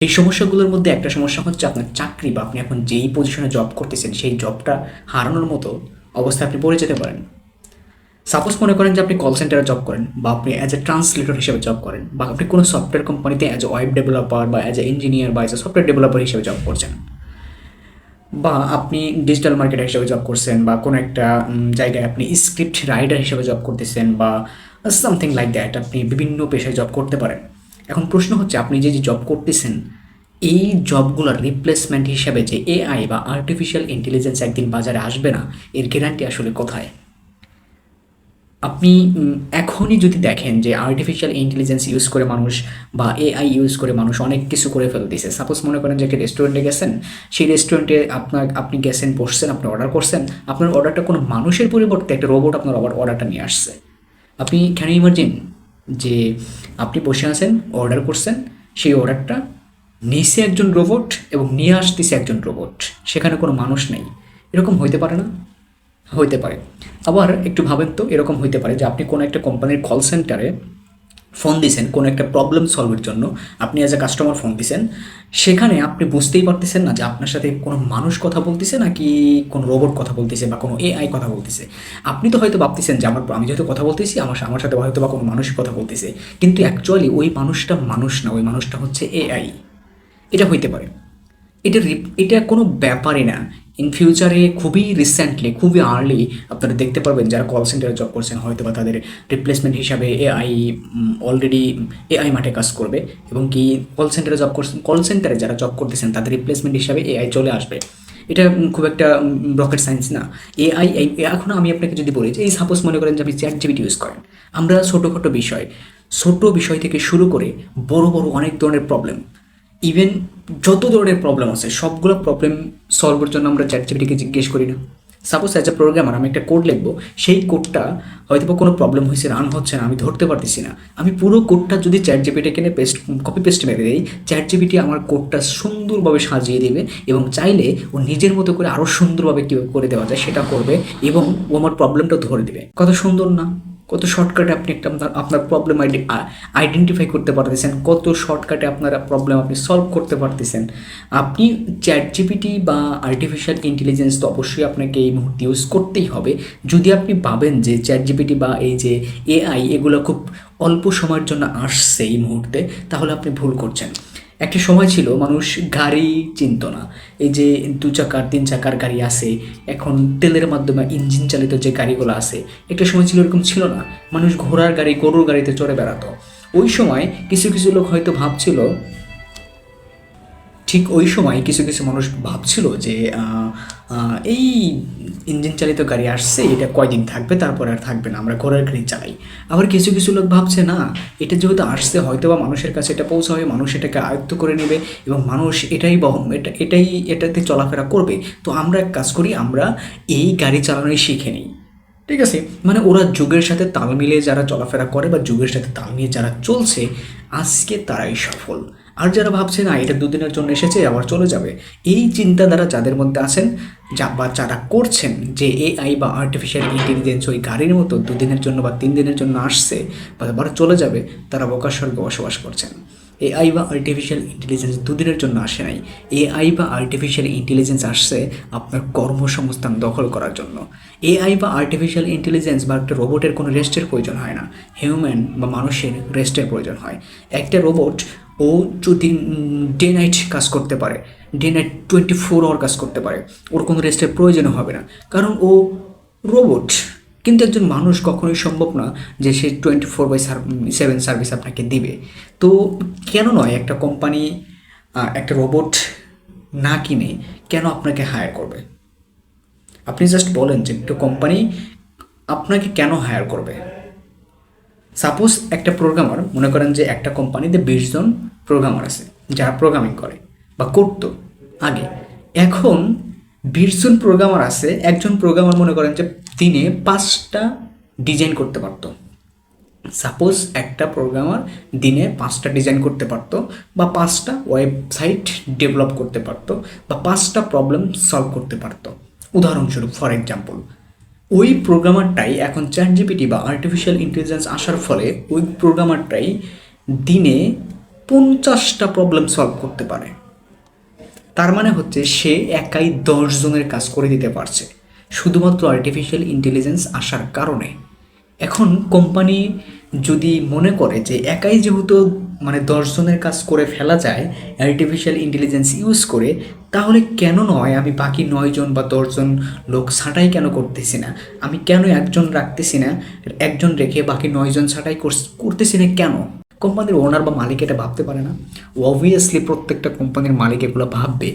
এই সমস্যাগুলোর মধ্যে একটা সমস্যা হচ্ছে আপনার চাকরি বা আপনি এখন যেই পজিশনে জব করতেছেন, সেই জবটা হারানোর মতো অবস্থায় আপনি পড়ে যেতে পারেন। সাপোজ মনে করেন যে আপনি কল সেন্টারে জব করেন বা আপনি অ্যাজ এ ট্রান্সলেটর হিসেবে জব করেন বা আপনি কোনো সফটওয়্যার কোম্পানিতে অ্যাজ এ ওয়েব ডেভেলপার বা অ্যাজ এ ইঞ্জিনিয়ার বা অ্যাজ এ সফটওয়্যার ডেভেলপার হিসেবে জব করছেন বা আপনি ডিজিটাল মার্কেটার হিসেবে জব করছেন বা কোনো একটা জায়গায় আপনি স্ক্রিপ্ট রাইটার হিসেবে জব করতেছেন বা সামথিং লাইক দ্যাট আপনি বিভিন্ন পেশায় জব করতে পারেন। এখন প্রশ্ন হচ্ছে, আপনি যে যে জব করতেছেন, এই জবগুলোর রিপ্লেসমেন্ট হিসেবে যে এআই বা আর্টিফিশিয়াল ইন্টেলিজেন্স একদিন বাজারে আসবে না, এর গ্যারান্টি আসলে কোথায়? আপনি এখনই যদি দেখেন যে আর্টিফিশিয়াল ইন্টেলিজেন্স ইউজ করে মানুষ বা এআই ইউজ করে মানুষ অনেক কিছু করে ফেলতেছে সাপোজ মনে করেন যে একটা রেস্টুরেন্টে গেছেন, সেই রেস্টুরেন্টে আপনার, আপনি গেছেন, বসছেন, আপনি অর্ডার করছেন, আপনার অর্ডারটা কোনো মানুষের পরিবর্তে একটা রোবট আপনার অর্ডারটা নিয়ে আসছে। আপনি ক্যান ইমার্জিন যে আপনি বসে আছেন অর্ডার করছেন, সেই অর্ডারটা নিছে একজন রোবট এবং নিয়ে আসতেছে একজন রোবট সেখানে কোনো মানুষ নেই। এরকম হইতে পারে না? হইতে পারে। আবার একটু ভাবেন তো, এরকম হইতে পারে যে আপনি কোনো একটা কোম্পানির কল সেন্টারে ফোন দিছেন কোনো একটা প্রবলেম সলভের জন্য, আপনি অ্যাজ এ কাস্টমার ফোন দিছেন সেখানে আপনি বুঝতেই পারতেছেন না যে আপনার সাথে কোনো মানুষ কথা বলতেছে নাকি কোনো রোবট কথা বলতেছে বা কোনো এআই কথা বলতেছে। আপনি তো হয়তো ভাবতেছেন যে আমার, আমি যেহেতু কথা বলতেছি, আমার আমার সাথে হয়তো বা কোনো মানুষই কথা বলতেছে, কিন্তু অ্যাকচুয়ালি ওই মানুষটা মানুষ না, ওই মানুষটা হচ্ছে এআই এটা হইতে পারে। এটা এটা কোনো ব্যাপারই না। ইন ফিউচারে খুবই রিসেন্টলি খুবই আর্লি আপনারা দেখতে পারবেন যারা কল সেন্টারে জব করছেন হয়তো বা তাদের রিপ্লেসমেন্ট হিসাবে এআই অলরেডি এআই মাঠে কাজ করবে এবং কি কল সেন্টারে জব করছেন কল সেন্টারে যারা জব করতেছেন, তাদের রিপ্লেসমেন্ট হিসাবে এআই চলে আসবে। এটা খুব একটা রকেট সায়েন্স না। এআই এখন আমি আপনাকে যদি বলি যে, এই সাপোজ মনে করেন যে আপনি চ্যাট জিবিটি ইউজ করেন, আমরা ছোটোখাটো বিষয়, ছোট বিষয় থেকে শুরু করে বড় বড় অনেক ধরনের প্রবলেম ইভেন যত ধরনের প্রবলেম আছে, সবগুলো প্রবলেম সলভের জন্য আমরা চ্যাট জিপিটিকে জিজ্ঞেস করি না। সাপোজ অ্যাজ এ প্রোগ্রামার আমি একটা কোড লিখব, সেই কোডটা হয়তো বা কোনো প্রবলেম হয়েছে রান হচ্ছে না, আমি ধরতে পারতেছি না। আমি পুরো কোডটা যদি চ্যাট জিপিটি কিনে পেস্ট কপি পেস্ট মেরে দিই চ্যাট জিপিটি আমার কোডটা সুন্দরভাবে সাজিয়ে দেবে এবং চাইলে ও নিজের মতো করে আরও সুন্দরভাবে কীভাবে করে দেওয়া যায় সেটা করবে এবং ও আমার প্রবলেমটা ধরে দেবে। কত সুন্দর না? কত শর্টকাটে আপনি একটা আপনার আপনার প্রবলেম আইডেন্টিফাই করতে পারতেছেন, কত শর্টকাটে আপনার প্রবলেম আপনি সলভ করতে পারতেছেন। আপনি চ্যাট জিপিটি বা আর্টিফিশিয়াল ইন্টেলিজেন্স তো অবশ্যই আপনাকে এই মুহূর্তে ইউজ করতেই হবে। যদি আপনি ভাবেন যে চ্যাট জিপিটি বা এই যে এআই এগুলো খুব অল্প সময়ের জন্য আসছে এই মুহূর্তে, তাহলে আপনি ভুল করছেন। একটা সময় ছিল মানুষ গাড়ি চিনত না। এই যে দু চাকার, তিন চাকার গাড়ি আছে, এখন তেলের মাধ্যমে ইঞ্জিন চালিত যে গাড়িগুলো আছে, একটা সময় ছিল এরকম ছিল না। মানুষ ঘোড়ার গাড়ি, গরুর গাড়িতে চড়ে বেড়াতো। ওই সময় কিছু কিছু লোক হয়তো ভাবছিল ঠিক ওই সময় কিছু কিছু মানুষ ভাবছিল যে এই ইঞ্জিন চালিত গাড়ি আসছে, এটা কয়দিন থাকবে, তারপর আর থাকবে না, আমরা ঘোড়ার গাড়ি চালাই। আবার কিছু কিছু লোক ভাবছে, না, এটা যেহেতু আসছে হয়তো বা মানুষের কাছে এটা পৌঁছাবে, মানুষ এটাকে আয়ত্ত করে নেবে এবং মানুষ এটাই বহন, এটা, এটাই এটাতে চলাফেরা করবে। তো আমরা এক কাজ করি, আমরা এই গাড়ি চালানোই শিখে নিই। ঠিক আছে? মানে ওরা যুগের সাথে তাল মিলিয়ে যারা চলাফেরা করে বা যুগের সাথে তাল মিলিয়ে যারা চলছে, আজকে তারাই সফল। আর যারা ভাবছে, না, এটা দুদিনের জন্য এসেছে, আবার চলে যাবে। এই চিন্তাধারা যাদের মধ্যে আছেন, যা বা যারা করছেন যে এআই বা আর্টিফিশিয়াল ইন্টেলিজেন্স ওই গাড়ির মতো দুদিনের জন্য বা তিন দিনের জন্য আসছে বা আবার চলে যাবে, তারা বোকার বসবাস করছেন। এআই বা আর্টিফিশিয়াল ইন্টেলিজেন্স দুদিনের জন্য আসে নাই। এআই বা আর্টিফিশিয়াল ইন্টেলিজেন্স আসছে আপনার কর্মসংস্থান দখল করার জন্য। এআই বা আর্টিফিশিয়াল ইন্টেলিজেন্স বা একটা রোবটের কোনো রেস্টের প্রয়োজন হয় না। হিউম্যান বা মানুষের রেস্টের প্রয়োজন হয়। একটা রোবট ও যদি ডে নাইট কাজ করতে পারে day night twenty four hour কাজ করতে পারে, ওর কোনো রেস্টের প্রয়োজন হবে না। কারণ ও রোবট কিন্তু একজন মানুষ কখনোই সম্ভব না যে সে twenty four by seven service আপনাকে দিবে। তো কেন নয় একটা কোম্পানি একটা রোবট না কিনে কেন আপনাকে হায়ার করবে? আপনি জাস্ট বলেন যে একটা কোম্পানি আপনাকে কেন হায়ার করবে? সাপোজ একটা প্রোগ্রামার মনে করেন যে একটা কোম্পানিতে বিশ জন প্রোগ্রামার আছে, যারা প্রোগ্রামিং করে বা করতো আগে। এখন বিশ জন প্রোগ্রামার আছে, একজন প্রোগ্রামার মনে করেন যে দিনে পাঁচটা ডিজাইন করতে পারতো। সাপোজ একটা প্রোগ্রামার দিনে পাঁচটা ডিজাইন করতে পারতো বা পাঁচটা ওয়েবসাইট ডেভেলপ করতে পারতো বা পাঁচটা প্রবলেম সলভ করতে পারতো। উদাহরণস্বরূপ ফর এক্সাম্পল ওই প্রোগ্রামারটাই এখন চ্যাট জিপিটি বা আর্টিফিশিয়াল ইন্টেলিজেন্স আসার ফলে ওই প্রোগ্রামারটাই দিনে পঞ্চাশটা প্রবলেম সলভ করতে পারে। তার মানে হচ্ছে সে একাই দশজনের কাজ করে দিতে পারছে। শুধুমাত্র আর্টিফিশিয়াল ইন্টেলিজেন্স আসার কারণে। এখন কোম্পানি যদি মনে করে যে একাই যেহেতু মানে দশ জনের কাজ করে ফেলা যায় আর্টিফিশিয়াল ইন্টেলিজেন্স ইউজ করে, তাহলে কেন নয় আমি বাকি নয়জন বা দশজন লোক ছাঁটাই কেন করতেছি না? আমি কেন একজন রাখতেছি না? একজন রেখে বাকি নয়জন ছাঁটাই করতেছি না কেন? কোম্পানির ওনার বা মালিক এটা ভাবতে পারে না। অবভিয়াসলি প্রত্যেকটা কোম্পানির মালিক এগুলো ভাববে।